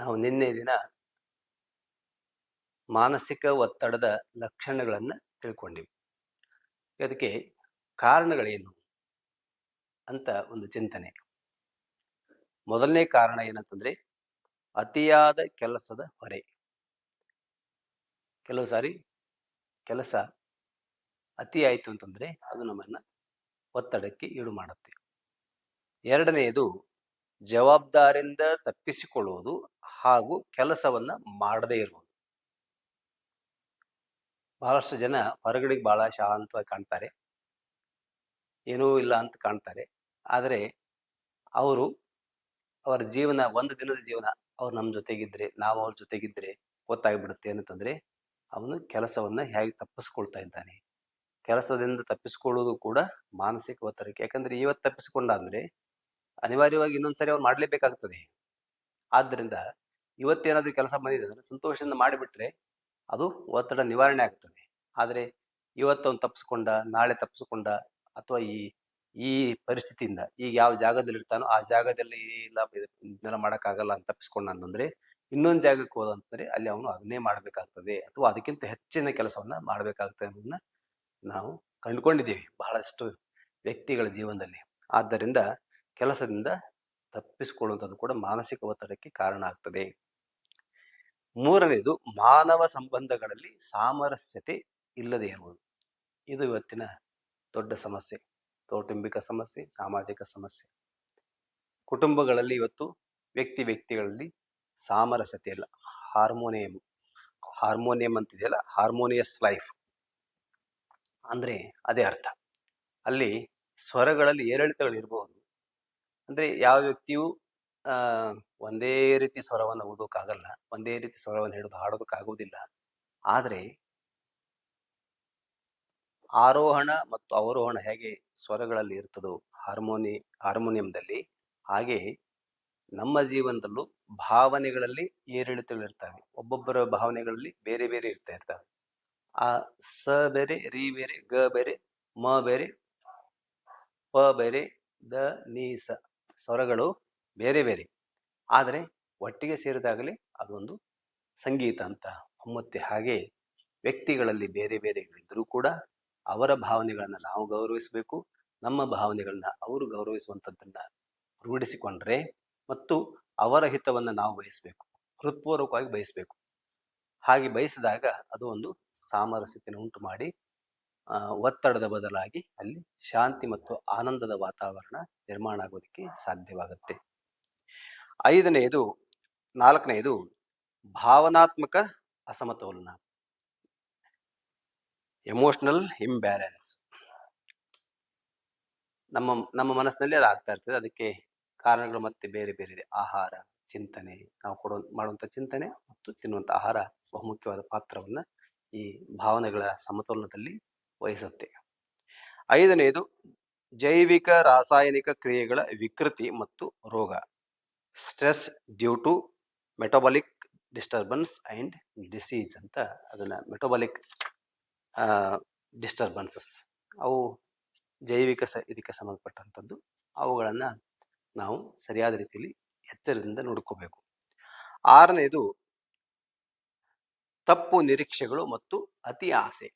ನಾವು ನಿನ್ನೆ ದಿನ ಮಾನಸಿಕ ಒತ್ತಡದ ಲಕ್ಷಣಗಳನ್ನು ತಿಳ್ಕೊಂಡಿವಿ. ಅದಕ್ಕೆ ಕಾರಣಗಳೇನು ಅಂತ ಒಂದು ಚಿಂತನೆ. ಮೊದಲನೇ ಕಾರಣ ಏನಂತಂದ್ರೆ ಅತಿಯಾದ ಕೆಲಸದ ಹೊರೆ. ಕೆಲವು ಸಾರಿ ಕೆಲಸ ಅತಿ ಆಯಿತು ಅಂತಂದ್ರೆ ಅದು ನಮ್ಮನ್ನ ಒತ್ತಡಕ್ಕೆ ಈಡು ಮಾಡುತ್ತೆ. ಎರಡನೆಯದು ಜವಾಬ್ದಾರಿಯಿಂದ ತಪ್ಪಿಸಿಕೊಳ್ಳುವುದು ಹಾಗೂ ಕೆಲಸವನ್ನ ಮಾಡದೇ ಇರ್ಬೋದು. ಬಹಳಷ್ಟು ಜನ ಹೊರಗಡೆ ಬಹಳ ಶಾಂತವಾಗಿ ಕಾಣ್ತಾರೆ. ಏನೂ ಇಲ್ಲ ಅಂತ ಕಾಣ್ತಾರೆ. ಆದರೆ ಅವರು ಅವರ ಜೀವನ, ಒಂದು ದಿನದ ಜೀವನ ಅವ್ರು ನಮ್ಮ ಜೊತೆಗಿದ್ರೆ, ನಾವು ಅವ್ರ ಜೊತೆಗಿದ್ರೆ ಗೊತ್ತಾಗ್ಬಿಡುತ್ತೆ ಏನಂತಂದ್ರೆ ಅವನು ಕೆಲಸವನ್ನ ಹೇಗೆ ತಪ್ಪಿಸ್ಕೊಳ್ತಾ ಇದ್ದಾನೆ. ಕೆಲಸದಿಂದ ತಪ್ಪಿಸ್ಕೊಳ್ಳೋದು ಕೂಡ ಮಾನಸಿಕ ಒತ್ತಡಕ್ಕೆ. ಯಾಕಂದ್ರೆ ಇವತ್ತು ತಪ್ಪಿಸ್ಕೊಂಡ ಅಂದ್ರೆ ಅನಿವಾರ್ಯವಾಗಿ ಇನ್ನೊಂದ್ಸರಿ ಅವ್ರು ಮಾಡ್ಲೇಬೇಕಾಗ್ತದೆ. ಆದ್ದರಿಂದ ಇವತ್ತೇನಾದ್ರೂ ಕೆಲಸ ಬಂದಿದೆ ಅಂದ್ರೆ ಸಂತೋಷದಿಂದ ಮಾಡಿಬಿಟ್ರೆ ಅದು ಒತ್ತಡ ನಿವಾರಣೆ ಆಗ್ತದೆ. ಆದರೆ ಇವತ್ತು ಅವ್ನು ತಪ್ಪಿಸ್ಕೊಂಡ ನಾಳೆ ತಪ್ಪಿಸ್ಕೊಂಡ ಅಥವಾ ಈ ಈ ಪರಿಸ್ಥಿತಿಯಿಂದ ಈಗ ಯಾವ ಜಾಗದಲ್ಲಿ ಇರ್ತಾನೋ ಆ ಜಾಗದಲ್ಲಿ ಇಲ್ಲ, ಇದನ್ನೆಲ್ಲ ಮಾಡೋಕ್ಕಾಗಲ್ಲ ಅಂತ ತಪ್ಪಿಸ್ಕೊಂಡ ಅಂತಂದ್ರೆ ಇನ್ನೊಂದು ಜಾಗಕ್ಕೆ ಹೋದಂತಂದ್ರೆ ಅಲ್ಲಿ ಅವನು ಅದನ್ನೇ ಮಾಡಬೇಕಾಗ್ತದೆ ಅಥವಾ ಅದಕ್ಕಿಂತ ಹೆಚ್ಚಿನ ಕೆಲಸವನ್ನ ಮಾಡಬೇಕಾಗ್ತದೆ ಅನ್ನೋದನ್ನ ನಾವು ಕಂಡುಕೊಂಡಿದ್ದೀವಿ ಬಹಳಷ್ಟು ವ್ಯಕ್ತಿಗಳ ಜೀವನದಲ್ಲಿ. ಆದ್ದರಿಂದ ಕೆಲಸದಿಂದ ತಪ್ಪಿಸಿಕೊಳ್ಳುವಂಥದ್ದು ಕೂಡ ಮಾನಸಿಕ ಒತ್ತಡಕ್ಕೆ ಕಾರಣ ಆಗ್ತದೆ. ಮೂರನೇದು ಮಾನವ ಸಂಬಂಧಗಳಲ್ಲಿ ಸಾಮರಸ್ಯತೆ ಇಲ್ಲದೆ ಇರುವುದು. ಇದು ಇವತ್ತಿನ ದೊಡ್ಡ ಸಮಸ್ಯೆ, ಕೌಟುಂಬಿಕ ಸಮಸ್ಯೆ, ಸಾಮಾಜಿಕ ಸಮಸ್ಯೆ. ಕುಟುಂಬಗಳಲ್ಲಿ ಇವತ್ತು ವ್ಯಕ್ತಿ ವ್ಯಕ್ತಿಗಳಲ್ಲಿ ಸಾಮರಸ್ಯತೆ ಇಲ್ಲ. ಹಾರ್ಮೋನಿಯಂ ಹಾರ್ಮೋನಿಯಂ ಅಂತಿದೆಯಲ್ಲ, ಹಾರ್ಮೋನಿಯಸ್ ಲೈಫ್. ಅಂದ್ರೆ ಅದೇ ಅರ್ಥ. ಅಲ್ಲಿ ಸ್ವರಗಳಲ್ಲಿ ಏರಿಳಿತಗಳು ಇರಬಹುದು ಅಂದ್ರೆ ಯಾವ ವ್ಯಕ್ತಿಯು ಒಂದೇ ರೀತಿ ಸ್ವರವನ್ನು ಓದೋಕ್ಕಾಗಲ್ಲ ಒಂದೇ ರೀತಿ ಸ್ವರವನ್ನು ಹಿಡಿದು ಹಾಡೋದಕ್ಕಾಗುವುದಿಲ್ಲ ಆದರೆ ಆರೋಹಣ ಮತ್ತು ಅವರೋಹಣ ಹೇಗೆ ಸ್ವರಗಳಲ್ಲಿ ಇರ್ತದೋ, ಹಾರ್ಮೋನಿ, ಹಾರ್ಮೋನಿಯಂದಲ್ಲಿ ಹಾಗೆ ನಮ್ಮ ಜೀವನದಲ್ಲೂ ಭಾವನೆಗಳಲ್ಲಿ ಏರಿಳಿತಗಳು ಇರ್ತವೆ ಒಬ್ಬೊಬ್ಬರ ಭಾವನೆಗಳಲ್ಲಿ ಬೇರೆ ಬೇರೆ ಇರ್ತಾ ಇರ್ತವೆ. ಆ, ಸ ಬೇರೆ, ರಿ ಬೇರೆ, ಗ ಬೇರೆ, ಮ ಬೇರೆ, ಪ ಬೇರೆ, ದ, ನೀ, ಸ ಸ್ವರಗಳು ಬೇರೆ ಬೇರೆ. ಆದರೆ ಒಟ್ಟಿಗೆ ಸೇರಿದಾಗಲೇ ಅದೊಂದು ಸಂಗೀತ ಅಂತ ಮತ್ತೆ ಹಾಗೆ ವ್ಯಕ್ತಿಗಳಲ್ಲಿ ಬೇರೆ ಬೇರೆ ಇದ್ರೂ ಕೂಡ ಅವರ ಭಾವನೆಗಳನ್ನು ನಾವು ಗೌರವಿಸಬೇಕು. ನಮ್ಮ ಭಾವನೆಗಳನ್ನ ಅವರು ಗೌರವಿಸುವಂಥದ್ದನ್ನು ರೂಢಿಸಿಕೊಂಡ್ರೆ ಮತ್ತು ಅವರ ಹಿತವನ್ನು ನಾವು ಬಯಸಬೇಕು. ಹೃತ್ಪೂರ್ವಕವಾಗಿ ಬಯಸಬೇಕು. ಹಾಗೆ ಬಯಸಿದಾಗ ಅದು ಒಂದು ಸಾಮರಸ್ಯತೆಯನ್ನು ಉಂಟು ಮಾಡಿ ಒತ್ತಡದ ಬದಲಾಗಿ ಅಲ್ಲಿ ಶಾಂತಿ ಮತ್ತು ಆನಂದದ ವಾತಾವರಣ ನಿರ್ಮಾಣ ಆಗೋದಕ್ಕೆ ಸಾಧ್ಯವಾಗುತ್ತೆ. ಐದನೆಯದು ನಾಲ್ಕನೆಯದು ಭಾವನಾತ್ಮಕ ಅಸಮತೋಲನ. ಎಮೋಷನಲ್ ಇಂಬ್ಯಾಲೆನ್ಸ್ ನಮ್ಮ ನಮ್ಮ ಮನಸ್ಸಿನಲ್ಲಿ ಅದು ಆಗ್ತಾ ಇರ್ತದೆ. ಅದಕ್ಕೆ ಕಾರಣಗಳು ಮತ್ತೆ ಬೇರೆ ಬೇರೆ ಇದೆ. ಆಹಾರ, ಚಿಂತನೆ, ನಾವು ಕೊಡೋ, ಮಾಡುವಂಥ ಚಿಂತನೆ ಮತ್ತು ತಿನ್ನುವಂಥ ಆಹಾರ ಬಹುಮುಖ್ಯವಾದ ಪಾತ್ರವನ್ನ ಈ ಭಾವನೆಗಳ ಸಮತೋಲನದಲ್ಲಿ ವಹಿಸುತ್ತೆ. ಐದನೆಯದು ಜೈವಿಕ ರಾಸಾಯನಿಕ ಕ್ರಿಯೆಗಳ ವಿಕೃತಿ ಮತ್ತು ರೋಗ. Stress due to metabolic disturbance and disease ಅಂತ ಅದನ್ನು ಮೆಟಬಾಲಿಕ್ ಡಿಸ್ಟರ್ಬನ್ಸಸ್. ಅವು ಜೈವಿಕ ಸ, ಇದಕ್ಕೆ ಸಂಬಂಧಪಟ್ಟಂಥದ್ದು. ಅವುಗಳನ್ನು ನಾವು ಸರಿಯಾದ ರೀತಿಯಲ್ಲಿ ಎಚ್ಚರದಿಂದ ನೋಡ್ಕೋಬೇಕು. ಆರನೇದು, ತಪ್ಪು ನಿರೀಕ್ಷೆಗಳು ಮತ್ತು ಅತಿ ಆಸೆ.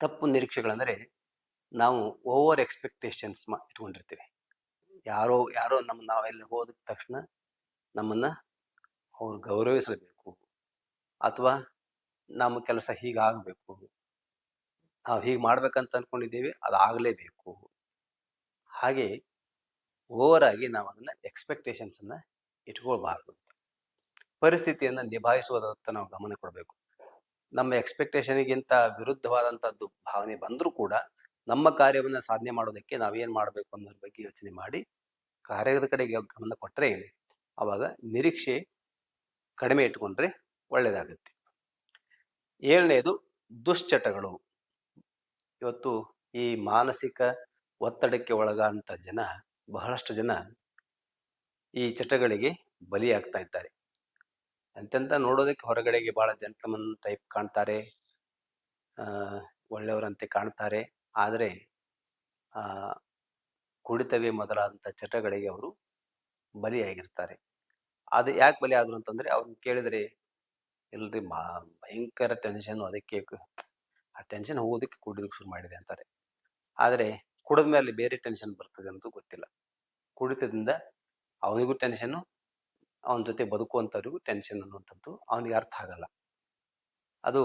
ತಪ್ಪು ನಿರೀಕ್ಷೆಗಳಂದರೆ ನಾವು ಓವರ್ ಎಕ್ಸ್ಪೆಕ್ಟೇಷನ್ಸ್ ಇಟ್ಕೊಂಡಿರ್ತೀವಿ. ಯಾರೋ ಯಾರೋ ನಮ್ಮ ನಾವೆಲ್ಲ ಹೋದ ತಕ್ಷಣ ನಮ್ಮನ್ನ ಅವ್ರು ಗೌರವಿಸಬೇಕು ಅಥವಾ ನಮ್ಮ ಕೆಲಸ ಹೀಗಾಗಬೇಕು. ನಾವು ಹೀಗೆ ಮಾಡ್ಬೇಕಂತ ಅನ್ಕೊಂಡಿದ್ದೀವಿ, ಅದು ಆಗಲೇಬೇಕು. ಹಾಗೆ ಓವರ್ ಆಗಿ ನಾವು ಅದನ್ನ ಎಕ್ಸ್ಪೆಕ್ಟೇಷನ್ಸ್ ಅನ್ನ ಇಟ್ಕೊಳ್ಬಾರ್ದು. ಪರಿಸ್ಥಿತಿಯನ್ನ ನಿಭಾಯಿಸುವುದತ್ತ ನಾವು ಗಮನ ಕೊಡಬೇಕು. ನಮ್ಮ ಎಕ್ಸ್ಪೆಕ್ಟೇಷನ್ಗಿಂತ ವಿರುದ್ಧವಾದಂಥದ್ದು ಭಾವನೆ ಬಂದರೂ ಕೂಡ ನಮ್ಮ ಕಾರ್ಯವನ್ನ ಸಾಧನೆ ಮಾಡೋದಕ್ಕೆ ನಾವೇನು ಮಾಡಬೇಕು ಅನ್ನೋದ್ರ ಬಗ್ಗೆ ಯೋಚನೆ ಮಾಡಿ ಕಾರ್ಯದ ಕಡೆಗೆ ಗಮನ ಕೊಟ್ಟರೆ ಆವಾಗ ನಿರೀಕ್ಷೆ ಕಡಿಮೆ ಇಟ್ಕೊಂಡ್ರೆ ಒಳ್ಳೆಯದಾಗುತ್ತೆ ಏಳನೇದು ದುಶ್ಚಟಗಳು. ಇವತ್ತು ಈ ಮಾನಸಿಕ ಒತ್ತಡಕ್ಕೆ ಒಳಗಾದಂಥ ಜನ, ಬಹಳಷ್ಟು ಜನ ಈ ಚಟಗಳಿಗೆ ಬಲಿಯಾಗ್ತಾ ಇದ್ದಾರೆ. ಅಂತೆಂತ ನೋಡೋದಕ್ಕೆ ಹೊರಗಡೆಗೆ ಬಹಳ ಜಂಟ್ಲಮನ್ ಟೈಪ್ ಕಾಣ್ತಾರೆ. ಒಳ್ಳೆಯವರಂತೆ ಕಾಣ್ತಾರೆ. ಆದರೆ ಕುಡಿತವೇ ಮೊದಲಾದಂಥ ಚಟಗಳಿಗೆ ಅವರು ಬಲಿಯಾಗಿರ್ತಾರೆ. ಅದು ಯಾಕೆ ಬಲಿ ಆದರು ಅಂತಂದರೆ ಅವ್ರನ್ನ ಕೇಳಿದರೆ ಇಲ್ಲರಿ ಮಾ, ಭಯಂಕರ ಟೆನ್ಷನ್ ಅದಕ್ಕೆ ಆ ಟೆನ್ಷನ್ ಹೋಗೋದಕ್ಕೆ ಕುಡಿದಕ್ಕೆ ಶುರು ಮಾಡಿದೆ ಅಂತಾರೆ. ಆದರೆ ಕುಡಿದ ಮೇಲೆ ಬೇರೆ ಟೆನ್ಷನ್ ಬರ್ತದೆ ಅಂತ ಗೊತ್ತಿಲ್ಲ. ಕುಡಿತದಿಂದ ಅವನಿಗೂ ಟೆನ್ಷನ್ನು ಅವನ ಜೊತೆ ಬದುಕುವಂಥವ್ರಿಗೂ ಟೆನ್ಷನ್ ಅನ್ನುವಂಥದ್ದು ಅವನಿಗೆ ಅರ್ಥ ಆಗಲ್ಲ. ಅದು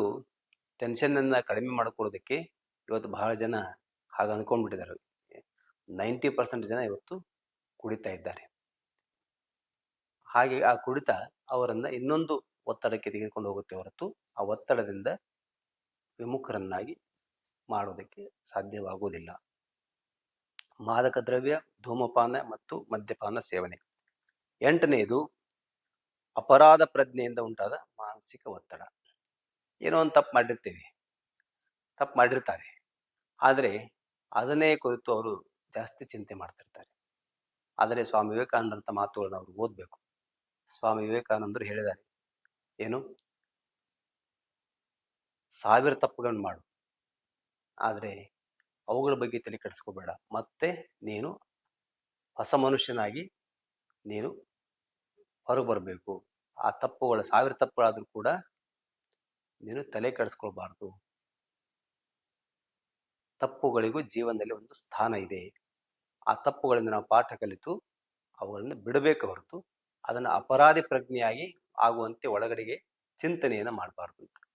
ಟೆನ್ಷನನ್ನು ಕಡಿಮೆ ಮಾಡಿಕೊಳ್ಳೋದಕ್ಕೆ ಇವತ್ತು ಬಹಳ ಜನ ಹಾಗೆ ಅಂದ್ಕೊಂಡ್ಬಿಟ್ಟಿದ್ದಾರೆ ನೈಂಟಿ ಪರ್ಸೆಂಟ್ ಜನ ಇವತ್ತು ಕುಡಿತಾ ಇದ್ದಾರೆ. ಹಾಗೆ ಆ ಕುಡಿತ ಅವರನ್ನ ಇನ್ನೊಂದು ಒತ್ತಡಕ್ಕೆ ತೆಗೆದುಕೊಂಡು ಹೋಗುತ್ತೆ ಹೊರತು ಆ ಒತ್ತಡದಿಂದ ವಿಮುಖರನ್ನಾಗಿ ಮಾಡೋದಕ್ಕೆ ಸಾಧ್ಯವಾಗುವುದಿಲ್ಲ. ಮಾದಕ ದ್ರವ್ಯ, ಧೂಮಪಾನ ಮತ್ತು ಮದ್ಯಪಾನ ಸೇವನೆ. ಎಂಟನೆಯದು ಅಪರಾಧ ಪ್ರಜ್ಞೆಯಿಂದ ಉಂಟಾದ ಮಾನಸಿಕ ಒತ್ತಡ. ಏನೋ ಒಂದು ತಪ್ಪು ಮಾಡಿರ್ತೀವಿ. ತಪ್ಪು ಮಾಡಿರ್ತಾರೆ. ಆದರೆ ಅದನ್ನೇ ಕುರಿತು ಅವರು ಜಾಸ್ತಿ ಚಿಂತೆ ಮಾಡ್ತಿರ್ತಾರೆ. ಆದರೆ ಸ್ವಾಮಿ ವಿವೇಕಾನಂದಂಥ ಮಾತುಗಳನ್ನ ಅವರು ಓದಬೇಕು. ಸ್ವಾಮಿ ವಿವೇಕಾನಂದರು ಹೇಳಿದ್ದಾರೆ ಏನು? ಸಾವಿರ ತಪ್ಪುಗಳನ್ನು ಮಾಡು. ಆದರೆ ಅವುಗಳ ಬಗ್ಗೆ ತಲೆ ಕೆಡಿಸ್ಕೋಬೇಡ. ಮತ್ತೆ ನೀನು ಹೊಸ ಮನುಷ್ಯನಾಗಿ ನೀನು ಹೊರಗೆ ಬರಬೇಕು. ಆ ತಪ್ಪುಗಳ, ಸಾವಿರ ತಪ್ಪುಗಳಾದರೂ ಕೂಡ ನೀನು ತಲೆ ಕೆಡಿಸ್ಕೊಳ್ಬಾರ್ದು. ತಪ್ಪುಗಳಿಗೂ ಜೀವನದಲ್ಲಿ ಒಂದು ಸ್ಥಾನ ಇದೆ. ಆ ತಪ್ಪುಗಳಿಂದ ನಾವು ಪಾಠ ಕಲಿತು, ಅವುಗಳನ್ನು ಬಿಡಬೇಕು ಹೊರತು ಅದನ್ನು ಅಪರಾಧಿ ಪ್ರಜ್ಞೆಯಾಗಿ ಆಗುವಂತೆ ಒಳಗಡೆಗೆ ಚಿಂತನೆಯನ್ನು ಮಾಡಬಾರ್ದು ಅಂತ.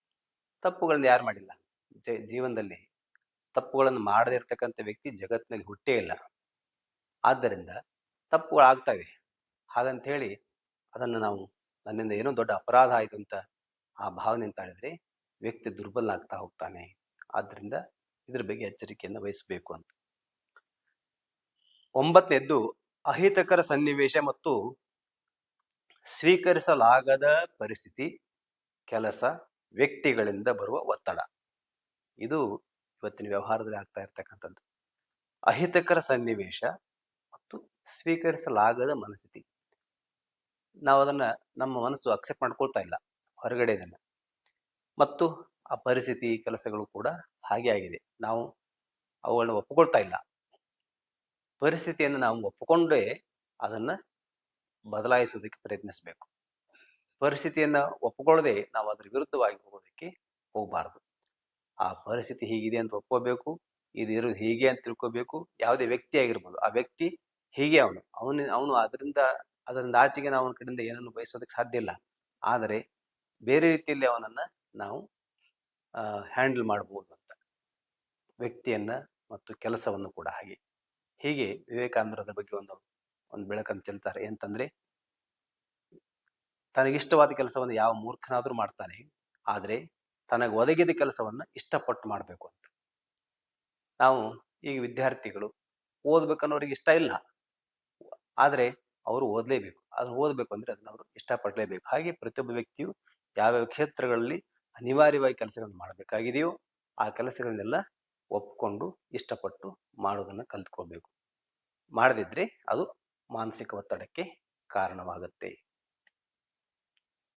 ತಪ್ಪುಗಳನ್ನ ಯಾರು ಮಾಡಿಲ್ಲ. ಜ- ಜೀವನದಲ್ಲಿ ತಪ್ಪುಗಳನ್ನು ಮಾಡದೇ ಇರ್ತಕ್ಕಂಥ ವ್ಯಕ್ತಿ ಜಗತ್ತಿನಲ್ಲಿ ಹುಟ್ಟೇ ಇಲ್ಲ. ಆದ್ದರಿಂದ ತಪ್ಪುಗಳು ಆಗ್ತವೆ. ಹಾಗಂತ ಹೇಳಿ ಅದನ್ನು ನಾವು ನನ್ನಿಂದ ಏನೋ ದೊಡ್ಡ ಅಪರಾಧ ಆಯಿತು ಅಂತ ಆ ಭಾವನೆ ಅಂತ ಹೇಳಿದ್ರೆ ವ್ಯಕ್ತಿ ದುರ್ಬಲ ಆಗ್ತಾ ಹೋಗ್ತಾನೆ. ಆದ್ದರಿಂದ ಇದ್ರ ಬಗ್ಗೆ ಎಚ್ಚರಿಕೆಯನ್ನು ವಹಿಸಬೇಕು ಅಂತ. ಒಂಬತ್ತನೇದ್ದು ಅಹಿತಕರ ಸನ್ನಿವೇಶ ಮತ್ತು ಸ್ವೀಕರಿಸಲಾಗದ ಪರಿಸ್ಥಿತಿ, ಕೆಲಸ, ವ್ಯಕ್ತಿಗಳಿಂದ ಬರುವ ಒತ್ತಡ. ಇದು ಇವತ್ತಿನ ವ್ಯವಹಾರದಲ್ಲಿ ಆಗ್ತಾ ಇರ್ತಕ್ಕಂಥದ್ದು. ಅಹಿತಕರ ಸನ್ನಿವೇಶ ಮತ್ತು ಸ್ವೀಕರಿಸಲಾಗದ ಮನಸ್ಥಿತಿ. ನಾವು ಅದನ್ನ ನಮ್ಮ ಮನಸ್ಸು ಅಕ್ಸೆಪ್ಟ್ ಮಾಡ್ಕೊಳ್ತಾ ಇಲ್ಲ, ಹೊರಗಡೆ ಇದನ್ನು. ಮತ್ತು ಆ ಪರಿಸ್ಥಿತಿ, ಕೆಲಸಗಳು ಕೂಡ ಹಾಗೆ ಆಗಿದೆ. ನಾವು ಅವುಗಳನ್ನ ಒಪ್ಪಿಕೊಳ್ತಾ ಇಲ್ಲ. ಪರಿಸ್ಥಿತಿಯನ್ನು ನಾವು ಒಪ್ಪಿಕೊಂಡೇ ಅದನ್ನು ಬದಲಾಯಿಸೋದಕ್ಕೆ ಪ್ರಯತ್ನಿಸಬೇಕು. ಪರಿಸ್ಥಿತಿಯನ್ನು ಒಪ್ಪಿಕೊಳ್ಳದೆ ನಾವು ಅದ್ರ ವಿರುದ್ಧವಾಗಿ ಹೋಗೋದಕ್ಕೆ ಹೋಗಬಾರದು. ಆ ಪರಿಸ್ಥಿತಿ ಹೀಗಿದೆ ಅಂತ ಒಪ್ಕೋಬೇಕು, ಇದು ಇರೋದು ಹೀಗೆ ಅಂತ ತಿಳ್ಕೋಬೇಕು, ಯಾವುದೇ ವ್ಯಕ್ತಿ ಆಗಿರ್ಬೋದು. ಆ ವ್ಯಕ್ತಿ ಹೀಗೆ ಅವನು. ಅವನು ಅವನು ಅದರಿಂದ ಅದರಿಂದ ಆಚೆಗೆ ನಾವು ಅವನ ಕಡೆಯಿಂದ ಏನನ್ನು ಬಯಸೋದಕ್ಕೆ ಸಾಧ್ಯ ಇಲ್ಲ. ಆದರೆ ಬೇರೆ ರೀತಿಯಲ್ಲಿ ಅವನನ್ನ ನಾವು ಹ್ಯಾಂಡಲ್ ಮಾಡ್ಬೋದು ಅಂತ. ವ್ಯಕ್ತಿಯನ್ನ ಮತ್ತು ಕೆಲಸವನ್ನು ಕೂಡ ಹಾಗೆ. ಹೀಗೆ ವಿವೇಕಾನಂದರದ ಬಗ್ಗೆ ಒಂದು ಒಂದು ಬೆಳಕನ್ನು ಚೆಲ್ತಾರೆ ಅಂತಂದ್ರೆ, ತನಗಿಷ್ಟವಾದ ಕೆಲಸವನ್ನು ಯಾವ ಮೂರ್ಖನಾದ್ರೂ ಮಾಡ್ತಾನೆ, ಆದರೆ ತನಗೆ ಒದಗಿದ ಕೆಲಸವನ್ನ ಇಷ್ಟಪಟ್ಟು ಮಾಡಬೇಕು ಅಂತ. ನಾವು ಈಗ ವಿದ್ಯಾರ್ಥಿಗಳು ಓದ್ಬೇಕನ್ನೋರಿಗೆ ಇಷ್ಟ ಇಲ್ಲ. ಆದರೆ ಅವರು ಓದಲೇಬೇಕು. ಅದು ಓದಬೇಕು ಅಂದ್ರೆ ಅದನ್ನ ಅವರು ಇಷ್ಟಪಡಲೇಬೇಕು. ಹಾಗೆ ಪ್ರತಿಯೊಬ್ಬ ವ್ಯಕ್ತಿಯು ಯಾವ್ಯಾವ ಕ್ಷೇತ್ರಗಳಲ್ಲಿ ಅನಿವಾರ್ಯವಾಗಿ ಕೆಲಸಗಳನ್ನು ಮಾಡಬೇಕಾಗಿದೆಯೋ ಆ ಕೆಲಸಗಳನ್ನೆಲ್ಲ ಒಪ್ಕೊಂಡು ಇಷ್ಟಪಟ್ಟು ಮಾಡೋದನ್ನು ಕಲ್ತ್ಕೋಬೇಕು ಮಾಡದಿದ್ರೆ ಅದು ಮಾನಸಿಕ ಒತ್ತಡಕ್ಕೆ ಕಾರಣವಾಗುತ್ತೆ.